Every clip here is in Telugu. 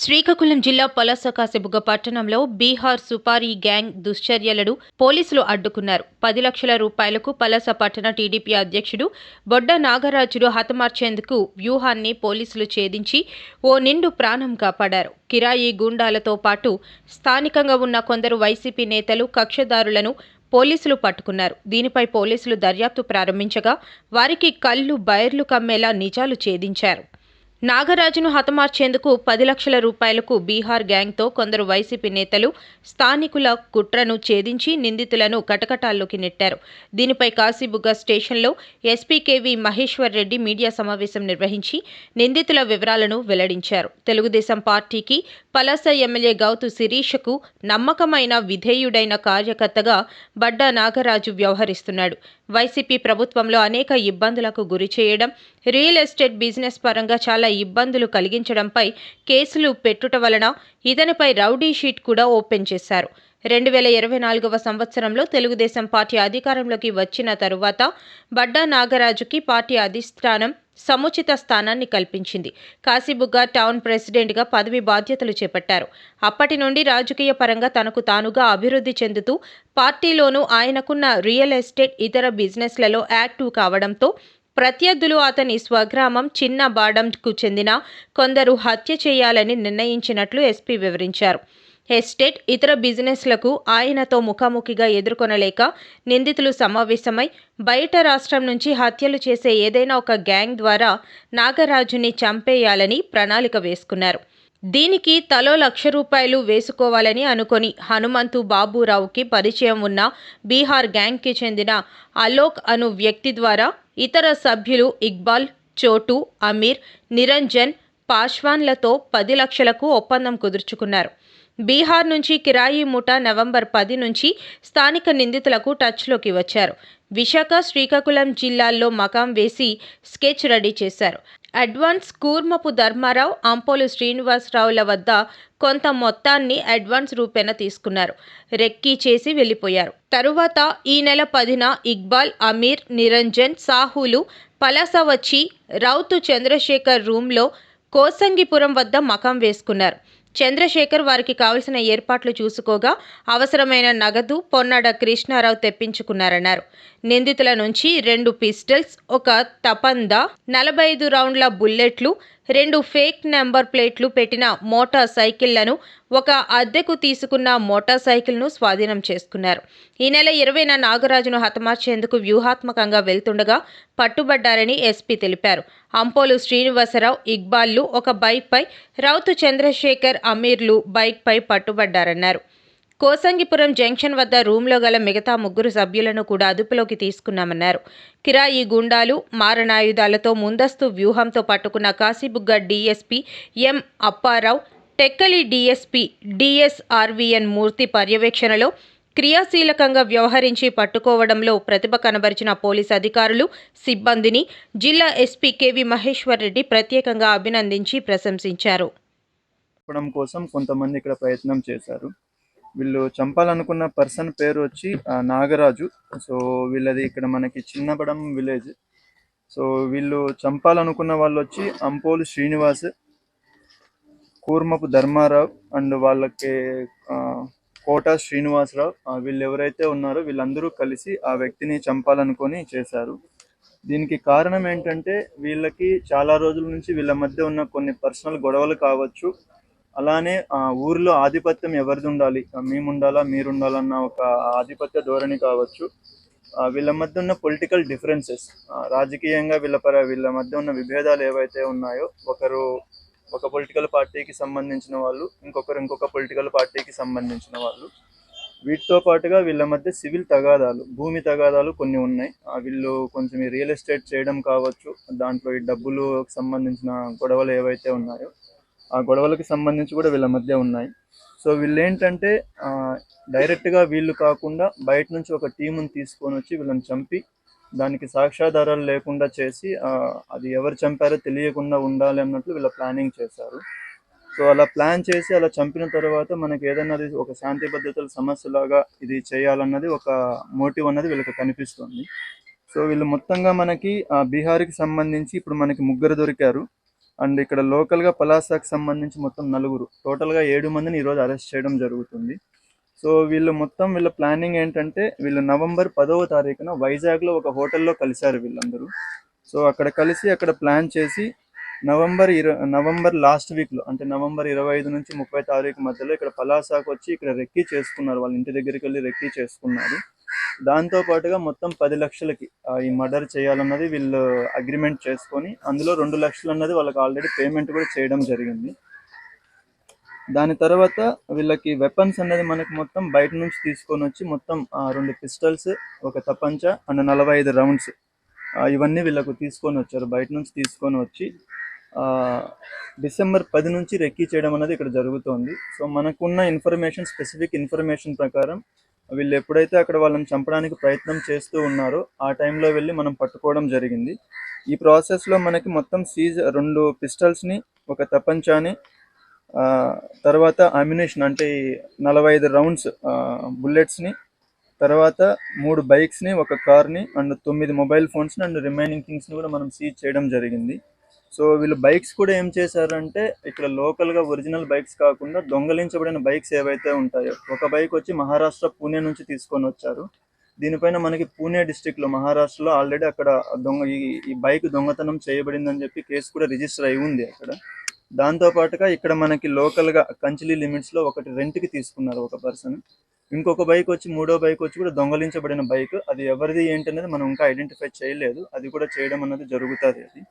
శ్రీకాకుళం జిల్లా పలాసకాశిబుగ్గ పట్టణంలో బీహార్ సుపారీ గ్యాంగ్ దుశ్చర్యలను పోలీసులు అడ్డుకున్నారు. పది లక్షల రూపాయలకు పలాస పట్టణ టీడీపీ అధ్యక్షుడు బొడ్డ నాగరాజును హతమార్చేందుకు వ్యూహాన్ని పోలీసులు ఛేదించి ఓ నిండు ప్రాణం కాపాడారు. కిరాయి గూండాలతో పాటు స్థానికంగా ఉన్న కొందరు వైసీపీ నేతలు కక్షదారులను పోలీసులు పట్టుకున్నారు. దీనిపై పోలీసులు దర్యాప్తు ప్రారంభించగా వారికి కళ్ళు బైర్లు కమ్మేలా నిజాలు ఛేదించారు. నాగరాజును హతమార్చేందుకు పది లక్షల రూపాయలకు బీహార్ గ్యాంగ్తో కొందరు వైసీపీ నేతలు స్థానికుల కుట్రను ఛేదించి నిందితులను కటకటాల్లోకి నెట్టారు. దీనిపై కాశీబుగ్గ స్టేషన్లో ఎస్పీకేవీ మహేశ్వర్ రెడ్డి మీడియా సమావేశం నిర్వహించి నిందితుల వివరాలను వెల్లడించారు. తెలుగుదేశం పార్టీకి పలాస ఎమ్మెల్యే గౌతు శిరీషకు నమ్మకమైన విధేయుడైన కార్యకర్తగా బడ్డా నాగరాజు వ్యవహరిస్తున్నాడు. వైసీపీ ప్రభుత్వంలో అనేక ఇబ్బందులకు గురి చేయడం రియల్ ఎస్టేట్ బిజినెస్ పరంగా చాలా ఇబ్బందులు కలిగించడంపై కేసులు పెట్టుట వలన ఇతనిపై రౌడీ షీట్ కూడా ఓపెన్ చేశారు. రెండు వేల ఇరవై నాలుగవ సంవత్సరంలో తెలుగుదేశం పార్టీ అధికారంలోకి వచ్చిన తరువాత బడ్డా నాగరాజుకి పార్టీ అధిష్టానం సముచిత స్థానాన్ని కల్పించింది. కాశీబుగ్గ టౌన్ ప్రెసిడెంట్గా పదవి బాధ్యతలు చేపట్టారు. అప్పటి నుండి రాజకీయ పరంగా తనకు తానుగా అభివృద్ధి చెందుతూ పార్టీలోనూ ఆయనకున్న రియల్ ఎస్టేట్ ఇతర బిజినెస్లలో యాక్టివ్ కావడంతో ప్రత్యర్థులు అతని స్వగ్రామం చిన్న బాడంకు చెందిన కొందరు హత్య చేయాలని నిర్ణయించినట్లు ఎస్పీ వివరించారు. ఎస్టేట్ ఇతర బిజినెస్లకు ఆయనతో ముఖాముఖిగా ఎదుర్కొనలేక నిందితులు సమావేశమై బయట రాష్ట్రం నుంచి హత్యలు చేసే ఏదైనా ఒక గ్యాంగ్ ద్వారా నాగరాజుని చంపేయాలని ప్రణాళిక వేసుకున్నారు. దీనికి తలో లక్ష రూపాయలు వేసుకోవాలని అనుకొని హనుమంతు బాబురావుకి పరిచయం ఉన్న బీహార్ గ్యాంగ్కి చెందిన అలోక్ అను వ్యక్తి ద్వారా ఇతర సభ్యులు ఇక్బాల్ చోటు అమీర్ నిరంజన్ పాశ్వాన్లతో పది లక్షలకు ఒప్పందం కుదుర్చుకున్నారు. బీహార్ నుంచి కిరాయి ముఠా నవంబర్ పది నుంచి స్థానిక నిందితులకు టచ్లోకి వచ్చారు. విశాఖ శ్రీకాకుళం జిల్లాల్లో మకాం వేసి స్కెచ్ రెడీ చేశారు. అడ్వాన్స్ కూర్మపు ధర్మారావు అంపోలు శ్రీనివాసరావుల వద్ద కొంత మొత్తాన్ని అడ్వాన్స్ రూపేణ తీసుకున్నారు. రెక్కీ చేసి వెళ్ళిపోయారు. తరువాత ఈ నెల పదిన ఇక్బాల్ అమీర్ నిరంజన్ సాహులు పలాస వచ్చి రౌతు చంద్రశేఖర్ రూమ్లో కోసంగిపురం వద్ద మకాం వేసుకున్నారు. చంద్రశేఖర్ వారికి కావలసిన ఏర్పాట్లు చూసుకోగా అవసరమైన నగదు పొన్నాడ కృష్ణారావు తెప్పించుకున్నారన్నారు. నిందితుల నుంచి రెండు పిస్టల్స్ ఒక తపందా నలభై ఐదు రౌండ్ల బుల్లెట్లు రెండు ఫేక్ నెంబర్ ప్లేట్లు పెట్టిన మోటార్ సైకిళ్ళను ఒక అద్దెకు తీసుకున్న మోటార్ సైకిల్ను స్వాధీనం చేసుకున్నారు. ఈ నెల ఇరవైన నాగరాజును హతమార్చేందుకు వ్యూహాత్మకంగా వెళ్తుండగా పట్టుబడ్డారని ఎస్పీ తెలిపారు. అంపోలు శ్రీనివాసరావు ఇక్బాల్లు ఒక బైక్పై రౌతు చంద్రశేఖర్ అమీర్లు బైక్పై పట్టుబడ్డారన్నారు. కోసంగిపురం జంక్షన్ వద్ద రూమ్లో గల మిగతా ముగ్గురు సభ్యులను కూడా అదుపులోకి తీసుకున్నామన్నారు. కిరాయి గుండాలు మారణాయుధాలతో ముందస్తు వ్యూహంతో పట్టుకున్న Kasibugga DSP M Apparao Tekkali DSP DSRVN Murthy పర్యవేక్షణలో క్రియాశీలకంగా వ్యవహరించి పట్టుకోవడంలో ప్రతిభ కనబరిచిన పోలీస్ అధికారులు సిబ్బందిని జిల్లా ఎస్పీ కెవి మహేశ్వర్ రెడ్డి ప్రత్యేకంగా అభినందించి ప్రశంసించారు. కోసం కొంతమంది ఇక్కడ ప్రయత్నం చేశారు. వీళ్ళు చంపాలనుకున్న పర్సన్ పేరు వచ్చి నాగరాజు. సో వీళ్ళది ఇక్కడ మనకి చిన్నబడం విలేజ్. సో వీళ్ళు చంపాలనుకున్న వాళ్ళు వచ్చి అంపోలు శ్రీనివాస్ కూర్మపు ధర్మారావు అండ్ వాళ్ళకి కోట శ్రీనివాసరావు వీళ్ళు ఎవరైతే ఉన్నారో వీళ్ళందరూ కలిసి ఆ వ్యక్తిని చంపాలనుకొని చేశారు. దీనికి కారణం ఏంటంటే వీళ్ళకి చాలా రోజుల నుంచి వీళ్ళ మధ్య ఉన్న కొన్ని పర్సనల్ గొడవలు కావచ్చు. అలానే ఆ ఊర్లో ఆధిపత్యం ఎవరిది ఉండాలి మేముండాలా మీరుండాలన్న మీరు ఉండాలన్న ఒక ఆధిపత్య ధోరణి కావచ్చు. వీళ్ళ మధ్య ఉన్న పొలిటికల్ డిఫరెన్సెస్ రాజకీయంగా వీళ్ళ పర వీళ్ళ మధ్య ఉన్న విభేదాలు ఏవైతే ఉన్నాయో ఒకరు ఒక పొలిటికల్ పార్టీకి సంబంధించిన వాళ్ళు ఇంకొకరు ఇంకొక పొలిటికల్ పార్టీకి సంబంధించిన వాళ్ళు. వీటితో పాటుగా వీళ్ళ మధ్య సివిల్ తగాదాలు భూమి తగాదాలు కొన్ని ఉన్నాయి. ఆ, వీళ్ళు కొంచెం రియల్ ఎస్టేట్ చేయడం కావచ్చు దాంట్లో ఈ డబ్బులు సంబంధించిన గొడవలు ఏవైతే ఉన్నాయో ఆ గొడవలకు సంబంధించి కూడా వీళ్ళ మధ్య ఉన్నాయి. సో వీళ్ళు ఏంటంటే డైరెక్ట్గా వీళ్ళు కాకుండా బయట నుంచి ఒక టీముని తీసుకొని వచ్చి వీళ్ళని చంపి దానికి సాక్ష్యాధారాలు లేకుండా చేసి అది ఎవరు చంపారో తెలియకుండా ఉండాలి అన్నట్లు వీళ్ళ ప్లానింగ్ చేశారు. సో అలా ప్లాన్ చేసి అలా చంపిన తర్వాత మనకి ఏదైనా ఒక శాంతి భద్రతల సమస్యలాగా ఇది చేయాలన్నది ఒక మోటివ్ అన్నది వీళ్ళకి కనిపిస్తుంది. సో వీళ్ళు మొత్తంగా మనకి బీహార్కి సంబంధించి ఇప్పుడు మనకి ముగ్గురు దొరికారు. అండ్ ఇక్కడ లోకల్గా పలాసాకు సంబంధించి మొత్తం నలుగురు. టోటల్గా ఏడు మందిని ఈరోజు అరెస్ట్ చేయడం జరుగుతుంది. సో వీళ్ళు మొత్తం వీళ్ళ ప్లానింగ్ ఏంటంటే వీళ్ళు నవంబర్ పదవ తారీఖున వైజాగ్లో ఒక హోటల్లో కలిశారు వీళ్ళందరూ. సో అక్కడ కలిసి అక్కడ ప్లాన్ చేసి నవంబర్ ఇర నవంబర్ లాస్ట్ వీక్లో అంటే నవంబర్ ఇరవై ఐదు నుంచి ముప్పై తారీఖు మధ్యలో ఇక్కడ పలాసాకు వచ్చి ఇక్కడ రెక్కీ చేసుకున్నారు వాళ్ళ ఇంటి దగ్గరికి వెళ్ళి రెక్కీ చేసుకున్నారు. దాంతో పాటుగా మొత్తం పది లక్షలకి ఈ మర్డర్ చేయాలన్నది వీళ్ళు అగ్రిమెంట్ చేసుకొని అందులో రెండు లక్షలు అన్నది వాళ్ళకి ఆల్రెడీ పేమెంట్ కూడా చేయడం జరిగింది. దాని తర్వాత వీళ్ళకి వెపన్స్ అనేది మనకి మొత్తం బయట నుంచి తీసుకొని వచ్చి మొత్తం ఆ, రెండు పిస్టల్స్ ఒక తపంచ అండ్ నలభై ఐదు రౌండ్స్ ఇవన్నీ వీళ్ళకు తీసుకొని వచ్చారు. బయట నుంచి తీసుకొని వచ్చి డిసెంబర్ పది నుంచి రెక్కీ చేయడం అనేది ఇక్కడ జరుగుతోంది. సో మనకున్న ఇన్ఫర్మేషన్ స్పెసిఫిక్ ఇన్ఫర్మేషన్ ప్రకారం వీళ్ళు ఎప్పుడైతే అక్కడ వాళ్ళని చంపడానికి ప్రయత్నం చేస్తూ ఉన్నారో ఆ టైంలో వెళ్ళి మనం పట్టుకోవడం జరిగింది. ఈ ప్రాసెస్లో మనకి మొత్తం సీజ్ రెండు పిస్టల్స్ని ఒక తపంచాని తర్వాత అమ్యునేషన్ అంటే నలభై ఐదు రౌండ్స్ బుల్లెట్స్ని తర్వాత మూడు బైక్స్ని ఒక కార్ని అండ్ తొమ్మిది మొబైల్ ఫోన్స్ని అండ్ రిమైనింగ్ థింగ్స్ని కూడా మనం సీజ్ చేయడం జరిగింది. సో వీళ్ళు బైక్స్ కూడా ఏం చేశారంటే ఇక్కడ లోకల్గా ఒరిజినల్ బైక్స్ కాకుండా దొంగలించబడిన బైక్స్ ఏవైతే ఉంటాయో ఒక బైక్ వచ్చి మహారాష్ట్ర పూణే నుంచి తీసుకొని వచ్చారు. దీనిపైన మనకి పూణే డిస్టిక్లో మహారాష్ట్రలో ఆల్రెడీ అక్కడ దొంగ ఈ బైక్ దొంగతనం చేయబడిందని చెప్పి కేసు కూడా రిజిస్టర్ అయి ఉంది అక్కడ. దాంతో పాటుగా ఇక్కడ మనకి లోకల్గా కంచిలి లిమిట్స్లో ఒకటి రెంట్కి తీసుకున్నారు ఒక పర్సన్ ఇంకొక బైక్ వచ్చి మూడో బైక్ వచ్చి కూడా దొంగలించబడిన బైక్ అది ఎవరిది ఏంటనేది మనం ఇంకా ఐడెంటిఫై చేయలేదు. అది కూడా చేయడం అన్నది జరుగుతుంది అది.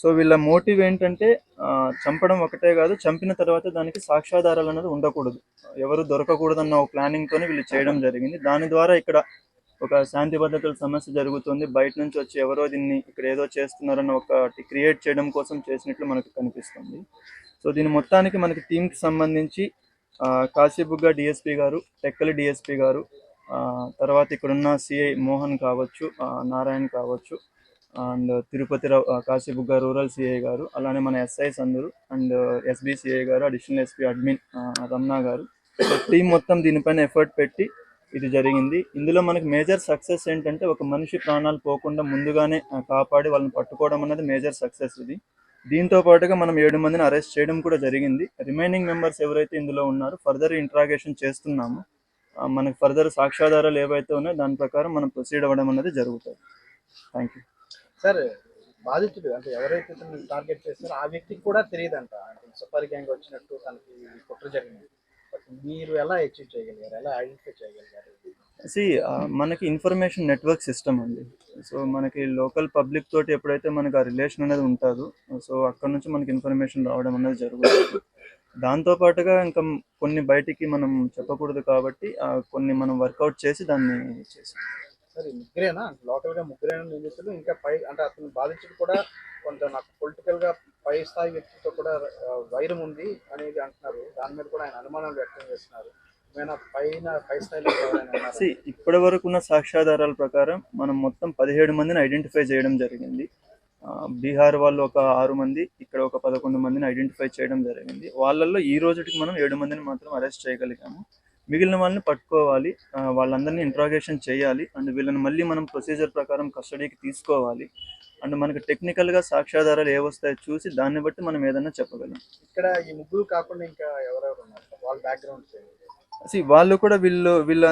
సో వీళ్ళ మోటివ్ ఏంటంటే ఆ, చంపడం ఒకటే కాదు చంపిన తర్వాత దానికి సాక్ష్యాధారాలు అనేది ఉండకూడదు. ఎవరు దొరకకూడదన్న ఒక ప్లానింగ్ వీళ్ళు చేయడం జరిగింది. దాని ద్వారా ఇక్కడ ఒక శాంతి భద్రతల సమస్య జరుగుతుంది. బయట నుంచి వచ్చి ఎవరో దీన్ని ఇక్కడ ఏదో చేస్తున్నారన్న ఒకటి క్రియేట్ చేయడం కోసం చేసినట్లు మనకు కనిపిస్తుంది. సో దీని మొత్తానికి మనకి టీంకి సంబంధించి కాశీబుగ్గా కాశీబుగ్గ డిఎస్పి గారు టెక్కలి డిఎస్పి గారు తర్వాత ఇక్కడున్న సిఐ మోహన్ కావచ్చు నారాయణ్ కావచ్చు and Tirupati Rao Kasibugga rural CI గారు అలానే మన ఎస్ఐస్ అందరూ అండ్ ఎస్బీ సిఐ గారు additional SP admin Ramna Ramana గారు. టీం మొత్తం దీనిపైన ఎఫర్ట్ పెట్టి ఇది జరిగింది. ఇందులో మనకి మేజర్ సక్సెస్ ఏంటంటే ఒక మనిషి ప్రాణాలు పోకుండా ముందుగానే కాపాడి వాళ్ళని పట్టుకోవడం అనేది మేజర్ సక్సెస్ ఇది. దీంతో పాటుగా మనం ఏడు మందిని అరెస్ట్ చేయడం కూడా జరిగింది. రిమైనింగ్ మెంబర్స్ ఎవరైతే ఇందులో ఉన్నారో ఫర్దర్ ఇంట్రాగేషన్ చేస్తున్నాము. మనకు మనకి ఫర్దర్ సాక్ష్యాధారాలు ఏవైతే ఉన్నాయో దాని ప్రకారం మనం ప్రొసీడ్ అవ్వడం అనేది జరుగుతుంది. థ్యాంక్ యూ సార్ బాధితుడు అంటే ఎవరైతే టార్గెట్ చేస్తారో ఆ వ్యక్తికి కూడా తెలియదంట. అంటే సూపర్ గ్యాంగ్ వచ్చినట్టు తనకి కుట్ర జరిగింది. మీరు ఎలా అచీవ్ చేయగలిగారు? ఎలా ఐడెంటిఫై చేయగలిగారు? సి మనకి ఇన్ఫర్మేషన్ నెట్వర్క్ సిస్టమ్ అండి సో మనకి లోకల్ పబ్లిక్ తోటి ఎప్పుడైతే మనకి ఆ రిలేషన్ అనేది ఉంటుందో సో అక్కడ నుంచి మనకి ఇన్ఫర్మేషన్ రావడం అనేది జరుగుతుంది. దాంతో పాటుగా ఇంకా కొన్ని బయటికి మనం చెప్పకూడదు కాబట్టి కొన్ని మనం వర్కౌట్ చేసి దాన్ని చేసాం. సార్ ఈ ముగ్గురేనా లోకల్గా ముగ్గురేనా నిందితులు ఇంకా పై అంటే అతను బాధించుడు కూడా కొంత నాకు పొలిటికల్గా పై స్థాయి వ్యక్తితో కూడా వైరం ఉంది అనేది అంటున్నారు. దాని మీద కూడా ఆయన అనుమానాలు వ్యక్తం చేస్తున్నారు. పైన పై స్థాయిలో ఇప్పటి వరకు ఉన్న సాక్ష్యాధారాల ప్రకారం మనం మొత్తం పదిహేడు మందిని ఐడెంటిఫై చేయడం జరిగింది. బీహార్ వాళ్ళు ఒక ఆరు మంది ఇక్కడ ఒక పదకొండు మందిని ఐడెంటిఫై చేయడం జరిగింది. వాళ్ళల్లో ఈ రోజుకి మనం ఏడు మందిని మాత్రం అరెస్ట్ చేయగలిగాము. మిగిలిన వాళ్ళని పట్టుకోవాలి వాళ్ళందరినీ ఇంట్రాగేషన్ చేయాలి అండ్ వీళ్ళని మళ్ళీ మనం ప్రొసీజర్ ప్రకారం కస్టడీకి తీసుకోవాలి. అండ్ మనకి టెక్నికల్గా సాక్ష్యాధారాలు ఏ వస్తాయో చూసి దాన్ని బట్టి మనం ఏదైనా చెప్పగలం. ఇక్కడ ఈ ముగ్గురు కాకుండా ఇంకా ఎవరెవరు వాళ్ళ బ్యాక్గ్రౌండ్ సి వాళ్ళు కూడా వీళ్ళు వీళ్ళ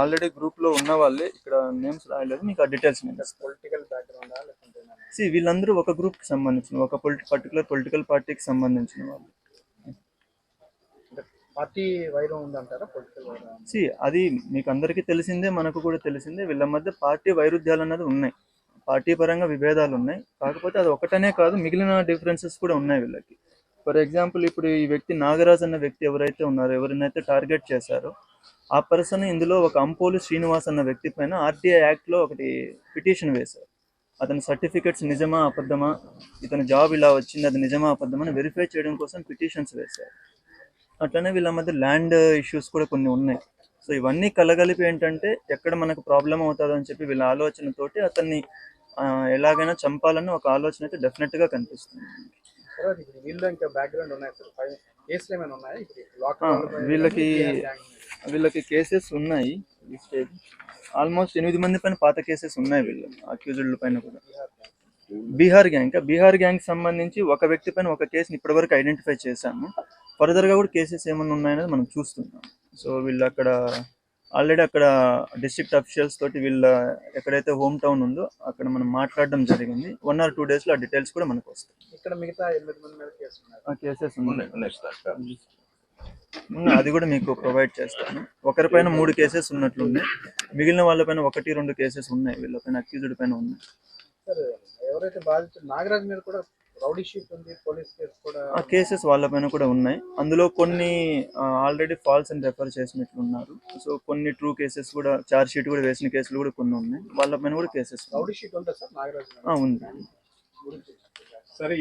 ఆల్రెడీ గ్రూప్లో ఉన్న వాళ్ళే. ఇక్కడ నేమ్స్ రాయలేదు మీకు ఆ డీటెయిల్స్. పొలిటికల్ బ్యాక్గ్రౌండ్ సి వీళ్ళందరూ ఒక గ్రూప్కి సంబంధించిన ఒక పొలిటి పర్టికులర్ పొలిటికల్ పార్టీకి సంబంధించిన వాళ్ళు. పార్టీ వైరం ఉందంటారా? పొలిటికల్ సి అది మీకు అందరికీ తెలిసిందే మనకు కూడా తెలిసిందే వీళ్ళ మధ్య పార్టీ వైరుధ్యాలు అన్నది ఉన్నాయి. పార్టీ పరంగా విభేదాలు ఉన్నాయి. కాకపోతే అది ఒకటనే కాదు మిగిలిన డిఫరెన్సెస్ కూడా ఉన్నాయి వీళ్ళకి. ఫర్ ఎగ్జాంపుల్ ఇప్పుడు ఈ వ్యక్తి నాగరాజ్ అన్న వ్యక్తి ఎవరైతే ఉన్నారో ఎవరినైతే టార్గెట్ చేశారో ఆ పర్సన్ ఇందులో ఒక అంపోలు శ్రీనివాస్ అన్న వ్యక్తి పైన ఆర్టీఐ యాక్ట్లో ఒకటి పిటిషన్ వేశారు. అతని సర్టిఫికెట్స్ నిజమా అబద్ధమా ఇతని జాబ్ ఇలా వచ్చింది అది నిజమా అబద్ధమా అని వెరిఫై చేయడం కోసం పిటిషన్స్ వేశారు. అట్లనే వీళ్ళ మధ్య ల్యాండ్ ఇష్యూస్ కూడా కొన్ని ఉన్నాయి. సో ఇవన్నీ కలగలిపి ఏంటంటే ఎక్కడ మనకు ప్రాబ్లం అవుతుందో అని చెప్పి వీళ్ళ ఆలోచనతోటి అతన్ని ఎలాగైనా చంపాలని ఒక ఆలోచన అయితే డెఫినెట్గా కనిపిస్తుంది. ఇప్పుడు ఆ, లోకల్ వీళ్ళకి వీళ్ళకి కేసెస్ ఉన్నాయి. ఆల్మోస్ట్ ఎనిమిది మంది పైన పాత కేసెస్ ఉన్నాయి వీళ్ళు అక్యూజ్డ్ పైన కూడా. బీహార్ గ్యాంగ్. బీహార్ గ్యాంగ్ సంబంధించి ఒక వ్యక్తి పైన ఒక కేసుని ఇప్పటివరకు ఐడెంటిఫై చేశాము. ఫర్దర్గా కూడా కేసెస్ ఏమైనా ఉన్నాయనేది మనం చూస్తున్నాం. సో వీళ్ళు అక్కడ ఆల్రెడీ అక్కడ డిస్ట్రిక్ట్ అఫీషియల్స్ తోటి వీళ్ళ ఎక్కడైతే హోమ్ టౌన్ ఉందో అక్కడ మనం మాట్లాడడం జరిగింది. వన్ ఆర్ టూ డేస్లో ఆ డీటెయిల్స్ కూడా మనకు వస్తాయి. ఇక్కడ మిగతా కేసెస్ ఉన్నాయి? ఉన్నాయి, అది కూడా మీకు ప్రొవైడ్ చేస్తాను. ఒకరిపైన మూడు కేసెస్ ఉన్నట్లున్నాయి. మిగిలిన వాళ్ళపైన ఒకటి రెండు కేసెస్ ఉన్నాయి. వీళ్ళపైన అక్యూజ్డ్ పైన ఉన్నాయి. సార్ ఎవరైతే బాధితులు నాగరాజ్ మీద కూడా రౌడీ షీట్ ఉంది పోలీస్ కేసు కూడా ఆ కేసెస్ వాళ్ళపైన కూడా ఉన్నాయి. అందులో కొన్ని ఆల్రెడీ ఫాల్స్ అని రెఫర్ చేసినట్లున్నారు. సో కొన్ని ట్రూ కేసెస్ కూడా చార్జ్ షీట్ కూడా వేసిన కేసులు కూడా కొన్ని ఉన్నాయి. వాళ్ళపైన కూడా కేసెస్ రౌడీ షీట్ ఉందా సార్ నాగరాజ్? ఉంది. సరే